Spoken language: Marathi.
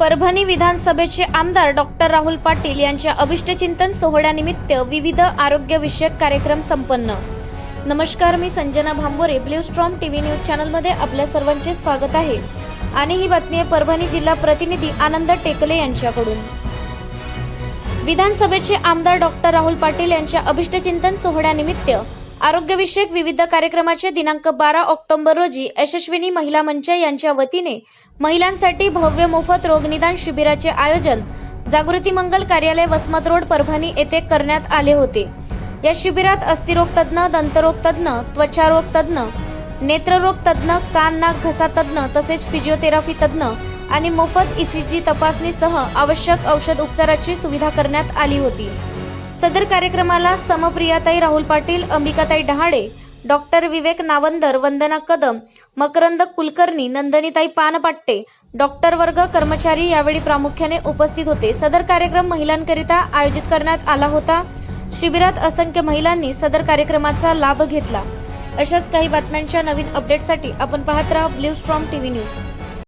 परभणी विधानसभेचे आमदार डॉक्टर राहुल पाटील यांच्या अभिष्टचिंतन सोहळ्यानिमित्त विविध आरोग्यविषयक कार्यक्रम संपन्न. नमस्कार मी Sanjana Bhambore blue storm TV news चॅनलमध्ये आपल्या सर्वांचे स्वागत आहे. आणि ही बातमी आहे परभणी जिल्हा प्रतिनिधी आनंद टेकले यांच्याकडून. विधानसभेचे आमदार डॉक्टर राहुल पाटील यांच्या अभिष्टचिंतन सोहळ्यानिमित्त आरोग्यविषयक विविध कार्यक्रमाचे दिनांक बारा ऑक्टोबर रोजी यशस्विनी महिला मंच यांच्या वतीने महिलांसाठी भव्य मोफत रोगनिदान शिबिराचे आयोजन जागृती मंगल कार्यालय वसमत रोड परभणी येथे करण्यात आले होते. या शिबिरात अस्थिरोग तज्ज्ञ दंतरोग तज्ज्ञ त्वचारोग तज्ज्ञ नेत्ररोग तज्ज्ञ कान नाक घसा तज्ज्ञ तसेच फिजिओथेरपी तज्ज्ञ आणि मोफत ईसीजी तपासणीसह आवश्यक औषध उपचाराची सुविधा करण्यात आली होती. सदर कार्यक्रमाला समप्रियाताई राहुल पाटील अंबिकाताई डहाडे डॉक्टर विवेक नावंदर वंदना कदम मकरंद कुलकर्णी नंदनीताई पानपाट्टे डॉक्टर वर्ग कर्मचारी यावेळी प्रामुख्याने उपस्थित होते. सदर कार्यक्रम महिलांकरिता आयोजित करण्यात आला होता. शिबिरात असंख्य महिलांनी सदर कार्यक्रमाचा लाभ घेतला. अशाच काही बातम्यांच्या नवीन अपडेटसाठी आपण पाहत राहा ब्ल्यू स्ट्रॉम टीव्ही न्यूज